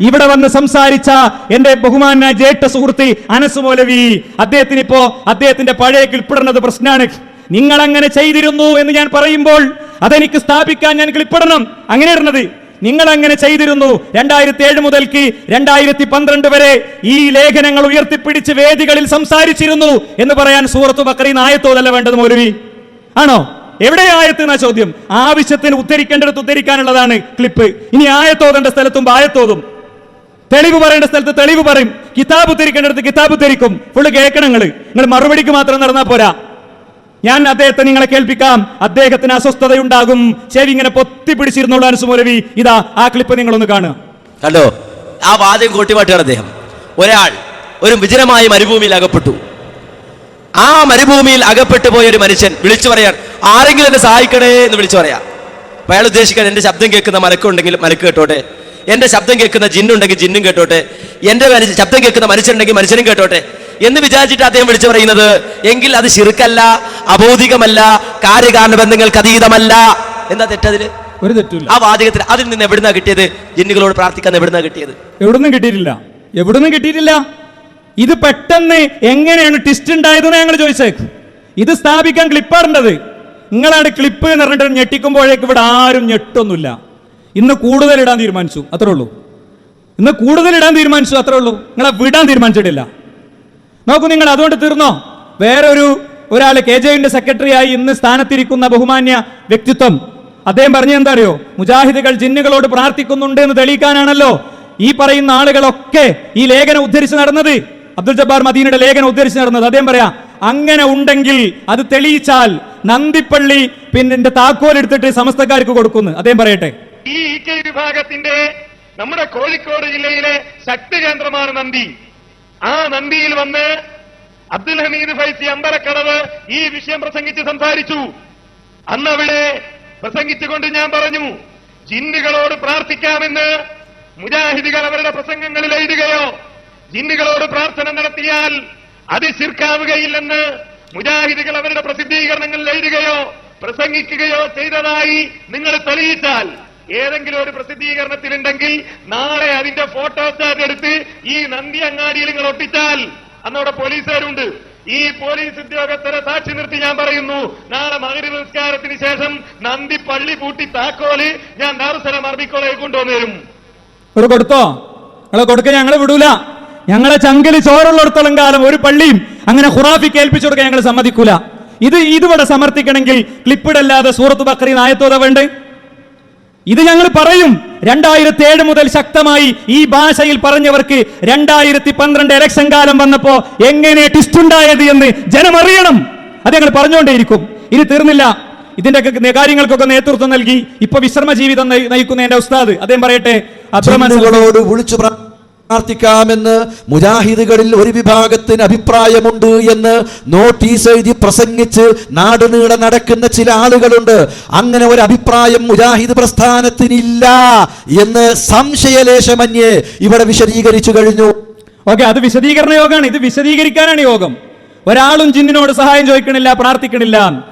ഇവിടെ വന്ന് സംസാരിച്ച എന്റെ ബഹുമാന ജേട്ട സുഹൃത്തി അനസ് മൗലവി അദ്ദേഹത്തിന് ഇപ്പോ അദ്ദേഹത്തിന്റെ പഴയ ക്ലിപ്പിടുന്നത് പ്രശ്നമാണ് നിങ്ങൾ അങ്ങനെ ചെയ്തിരുന്നു എന്ന് ഞാൻ പറയുമ്പോൾ അതെനിക്ക് സ്ഥാപിക്കാൻ ഞാൻ കിളിപ്പിടണം. അങ്ങനെ ഇരുന്നത് നിങ്ങൾ അങ്ങനെ ചെയ്തിരുന്നു രണ്ടായിരത്തി ഏഴ് മുതൽക്ക് രണ്ടായിരത്തി പന്ത്രണ്ട് വരെ ഈ ലേഖനങ്ങൾ ഉയർത്തിപ്പിടിച്ച് വേദികളിൽ സംസാരിച്ചിരുന്നു എന്ന് പറയാൻ സൂറത്തു ബക്കറി നായത്തോതല്ല വേണ്ടത് മൗലവി? ആണോ? എവിടെ ആയത്ത് എന്നാ ചോദ്യം? ആവശ്യത്തിന് ഉദ്ധരിക്കേണ്ടടുത്ത് ഉദ്ധരിക്കാനുള്ളതാണ് ക്ലിപ്പ്. ഇനി ആയത്തോതേണ്ട സ്ഥലത്തും ആയത്തോതും. തെളിവ് പറയേണ്ട സ്ഥലത്ത് തെളിവ് പറയും. കിതാബ് തിരിക്കേണ്ടടുത്ത് കിതാബ് തിരിക്കും ഫുള്ള് കേൾക്കണങ്ങൾ നിങ്ങൾ മറുപടിക്ക് മാത്രം നടന്നാൽ പോരാ. ഞാൻ അദ്ദേഹത്തെ നിങ്ങളെ കേൾപ്പിക്കാം. അദ്ദേഹത്തിന് അസ്വസ്ഥതയുണ്ടാകും. ചെവി ഇങ്ങനെ പൊത്തി പിടിച്ചിരുന്നുള്ള അനുസുമരവി ഇതാ ആ ക്ലിപ്പ് നിങ്ങളൊന്ന് കാണുക. കണ്ടോ? ആ വാദ്യം കൂട്ടിമാട്ടുകയാണ് അദ്ദേഹം. ഒരാൾ ഒരു വിജനമായ മരുഭൂമിയിൽ അകപ്പെട്ടു. ആ മരുഭൂമിയിൽ അകപ്പെട്ടു പോയ ഒരു മനുഷ്യൻ വിളിച്ചു പറയാൻ ആരെങ്കിലും എന്നെ സഹായിക്കണേ എന്ന് വിളിച്ചു പറയാം. അയാൾ ഉദ്ദേശിക്കാൻ എന്റെ ശബ്ദം കേൾക്കുന്ന മലക്കുണ്ടെങ്കിൽ മലക്ക് കേട്ടോട്ടെ. എന്റെ ശബ്ദം കേൾക്കുന്ന ജിന്നുണ്ടെങ്കിൽ ജിന്നും കേട്ടോട്ടെ. എന്റെ മനു- ശബ്ദം കേൾക്കുന്ന മനുഷ്യനുണ്ടെങ്കിൽ മനുഷ്യനും കേട്ടോട്ടെ. എന്ന് വിചാരിച്ചിട്ട് അദ്ദേഹം വിളിച്ചു പറയുന്നത് എങ്കിൽ അത് ശിർക്കല്ല അബോധികമല്ല കാര്യകാരണ ബന്ധങ്ങൾക്ക് അതീതമല്ല. എന്താ തെറ്റതിൽ ഒരു തെറ്റില്ല ആ വാചകത്തിൽ അതിൽ നിന്ന് എവിടുന്നാ കിട്ടിയത്? ജിന്നുകളോട് പ്രാർത്ഥിക്കാൻ എവിടുന്നാ കിട്ടിയത്? എവിടുന്നും കിട്ടിയിട്ടില്ല. എവിടുന്നും കിട്ടിയിട്ടില്ല. ഇത് പെട്ടെന്ന് എങ്ങനെയാണ് ട്വിസ്റ്റ് ഉണ്ടായതെന്ന് ഞങ്ങൾ ചോദിച്ചേക്ക്. ഇത് സ്ഥാപിക്കാൻ ക്ലിപ്പാടേണ്ടത് നിങ്ങളാണ് ക്ലിപ്പ് എന്ന് പറഞ്ഞിട്ട് ഞെട്ടിക്കുമ്പോഴേക്ക് ഇവിടെ ആരും ഞെട്ടൊന്നുമില്ല. ഇന്ന് കൂടുതൽ ഇടാൻ തീരുമാനിച്ചു. അത്രേ ഉള്ളൂ. ഇന്ന് കൂടുതൽ ഇടാൻ തീരുമാനിച്ചു. അത്രേ ഉള്ളൂ. നിങ്ങളെ വിടാൻ തീരുമാനിച്ചിട്ടില്ല. നോക്കൂ നിങ്ങൾ അതുകൊണ്ട് തീർന്നോ? വേറൊരു ഒരാൾ കെ സെക്രട്ടറി ആയി ഇന്ന് സ്ഥാനത്തിരിക്കുന്ന ബഹുമാന്യ വ്യക്തിത്വം. അദ്ദേഹം പറഞ്ഞ എന്താ അറിയോ? മുജാഹിദുകൾ ജിന്നുകളോട് പ്രാർത്ഥിക്കുന്നുണ്ട് എന്ന് തെളിയിക്കാനാണല്ലോ ഈ പറയുന്ന ആളുകളൊക്കെ ഈ ലേഖനം ഉദ്ധരിച്ച് നടന്നത്. അബ്ദുൽ ജബ്ബാർ മദീനയുടെ ലേഖനം ഉദ്ധരിച്ച് നടന്നത്. അദ്ദേഹം പറയാ അങ്ങനെ ഉണ്ടെങ്കിൽ അത് തെളിയിച്ചാൽ നന്ദിപ്പള്ളി പിന്നെ എന്റെ താക്കോൽ എടുത്തിട്ട് സമസ്തക്കാർക്ക് കൊടുക്കുന്നു. അദ്ദേഹം പറയട്ടെ. ഈ വിഭാഗത്തിന്റെ നമ്മുടെ കോഴിക്കോട് ജില്ലയിലെ ശക്തി കേന്ദ്രമാണ് നന്ദി. ആ നന്ദിയിൽ വന്ന് അബ്ദുൽ ഹമീദ് ഫൈസി അമ്പലക്കടവ് ഈ വിഷയം പ്രസംഗിച്ച് സംസാരിച്ചു. അന്നവിടെ പ്രസംഗിച്ചുകൊണ്ട് ഞാൻ പറഞ്ഞു ജിന്നുകളോട് പ്രാർത്ഥിക്കാമെന്ന് മുജാഹിദികൾ അവരുടെ പ്രസംഗങ്ങളിൽ എഴുതുകയോ ജിന്നുകളോട് പ്രാർത്ഥന നടത്തിയാൽ അത് ശിർക്കാവുകയില്ലെന്ന് മുജാഹിദികൾ അവരുടെ പ്രസിദ്ധീകരണങ്ങളിൽ എഴുതുകയോ പ്രസംഗിക്കുകയോ ചെയ്തതായി നിങ്ങൾ തെളിയിച്ചാൽ ഏതെങ്കിലും ഒരു പ്രസിദ്ധീകരണത്തിലുണ്ടെങ്കിൽ നാളെ അതിന്റെ ഫോട്ടോസ്റ്റാറ്റ് എടുത്ത് ഈ നന്ദി അങ്ങാടിയിൽ നിങ്ങൾ ഒട്ടിച്ചാൽ. അന്നവിടെ പോലീസുകാരുണ്ട്. ഈ പോലീസ് ഉദ്യോഗസ്ഥരെ സാക്ഷി നിർത്തി ഞാൻ പറയുന്നു നാളെ മകരി നിസ്കാരത്തിന് ശേഷം നന്ദി പള്ളി പൂട്ടി താക്കോൽ ഞാൻ ദാറുസലാം അറബിക്കോളെ കൊണ്ടുവന്നു തരും ഒരു കൊടുത്തോ? നിങ്ങളെ കൊടുക്ക ഞങ്ങളെ വിടൂല. ഞങ്ങളെ ചങ്കിൽ ചോറുള്ളിടത്തോളം കാലം ഒരു പള്ളിയും അങ്ങനെ ഹുറാഫി കേൾപ്പിച്ചു കൊടുക്കാൻ ഞങ്ങൾ സമ്മതിക്കൂല. ഇത് ഇതിവിടെ സമർത്ഥിക്കണമെങ്കിൽ ക്ലിപ്പിടല്ലാതെ സൂറത്ത് ബക്കറി നായത്തോത വേണ്ടേ? ഇത് ഞങ്ങൾ പറയും രണ്ടായിരത്തി ഏഴ് മുതൽ ശക്തമായി ഈ ഭാഷയിൽ പറഞ്ഞവർക്ക് രണ്ടായിരത്തി പന്ത്രണ്ട് ഇലക്ഷൻ കാലം വന്നപ്പോ എങ്ങനെ ട്വിസ്റ്റ് ഉണ്ടായത് എന്ന് ജനം അറിയണം. അത് ഞങ്ങൾ പറഞ്ഞുകൊണ്ടേയിരിക്കും. ഇനി തീർന്നില്ല. ഇതിന്റെ കാര്യങ്ങൾക്കൊക്കെ നേതൃത്വം നൽകി. ഇപ്പൊ വിശ്രമ ജീവിതം നയി- നയിക്കുന്ന എന്റെ ഉസ്താദ് അദ്ദേഹം പറയട്ടെ. ജിന്നുകളോട് വിളിച്ചു പ്രാർത്ഥിക്കാമെന്ന് മുജാഹിദുകളിൽ ഒരു വിഭാഗത്തിന് അഭിപ്രായമുണ്ട് എന്ന് നോട്ടീസ് എഴുതി പ്രസംഗിച്ച് നാടുനീളെ നടക്കുന്ന ചില ആളുകളുണ്ട്. അങ്ങനെ ഒരു അഭിപ്രായം മുജാഹിദ് പ്രസ്ഥാനത്തിനില്ല എന്ന് സംശയലേശമന്യേ ഇവിടെ വിശദീകരിച്ചു കഴിഞ്ഞു. ഓക്കെ അത് വിശദീകരണ യോഗമാണ് ഇത് വിശദീകരിക്കാനാണ് യോഗം. ഒരാളും ജിന്നിനോട് സഹായം ചോദിക്കണില്ല പ്രാർത്ഥിക്കണില്ല.